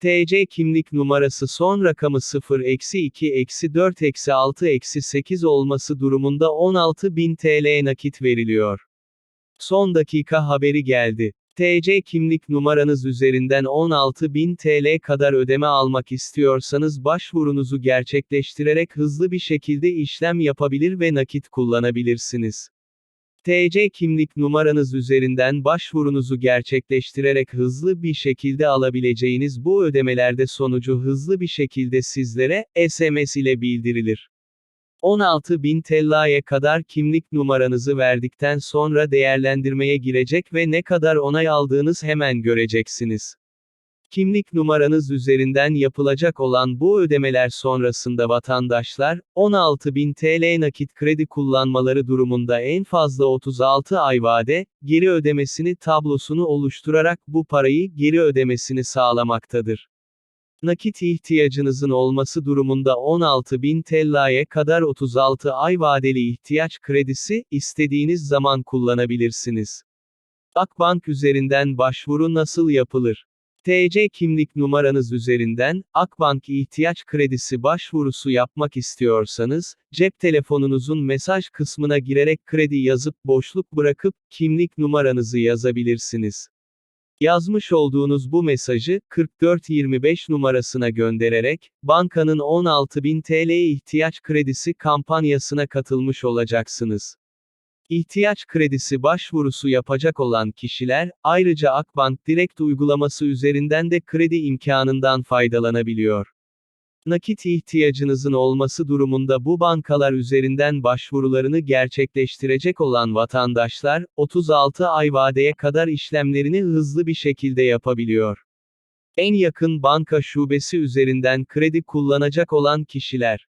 TC kimlik numarası son rakamı 0-2-4-6-8 olması durumunda 16.000 TL nakit veriliyor. Son dakika haberi geldi. TC kimlik numaranız üzerinden 16.000 TL kadar ödeme almak istiyorsanız başvurunuzu gerçekleştirerek hızlı bir şekilde işlem yapabilir ve nakit kullanabilirsiniz. TC kimlik numaranız üzerinden başvurunuzu gerçekleştirerek hızlı bir şekilde alabileceğiniz bu ödemelerde sonucu hızlı bir şekilde sizlere SMS ile bildirilir. 16.000 TL'ye kadar kimlik numaranızı verdikten sonra değerlendirmeye girecek ve ne kadar onay aldığınız hemen göreceksiniz. Kimlik numaranız üzerinden yapılacak olan bu ödemeler sonrasında vatandaşlar, 16.000 TL nakit kredi kullanmaları durumunda en fazla 36 ay vade, geri ödemesini tablosunu oluşturarak bu parayı geri ödemesini sağlamaktadır. Nakit ihtiyacınızın olması durumunda 16.000 TL'ye kadar 36 ay vadeli ihtiyaç kredisi, istediğiniz zaman kullanabilirsiniz. Akbank üzerinden başvuru nasıl yapılır? TC kimlik numaranız üzerinden, Akbank ihtiyaç kredisi başvurusu yapmak istiyorsanız, cep telefonunuzun mesaj kısmına girerek kredi yazıp boşluk bırakıp, kimlik numaranızı yazabilirsiniz. Yazmış olduğunuz bu mesajı, 4425 numarasına göndererek, bankanın 16.000 TL ihtiyaç kredisi kampanyasına katılmış olacaksınız. İhtiyaç kredisi başvurusu yapacak olan kişiler, ayrıca Akbank Direkt uygulaması üzerinden de kredi imkanından faydalanabiliyor. Nakit ihtiyacınızın olması durumunda bu bankalar üzerinden başvurularını gerçekleştirecek olan vatandaşlar, 36 ay vadeye kadar işlemlerini hızlı bir şekilde yapabiliyor. En yakın banka şubesi üzerinden kredi kullanacak olan kişiler,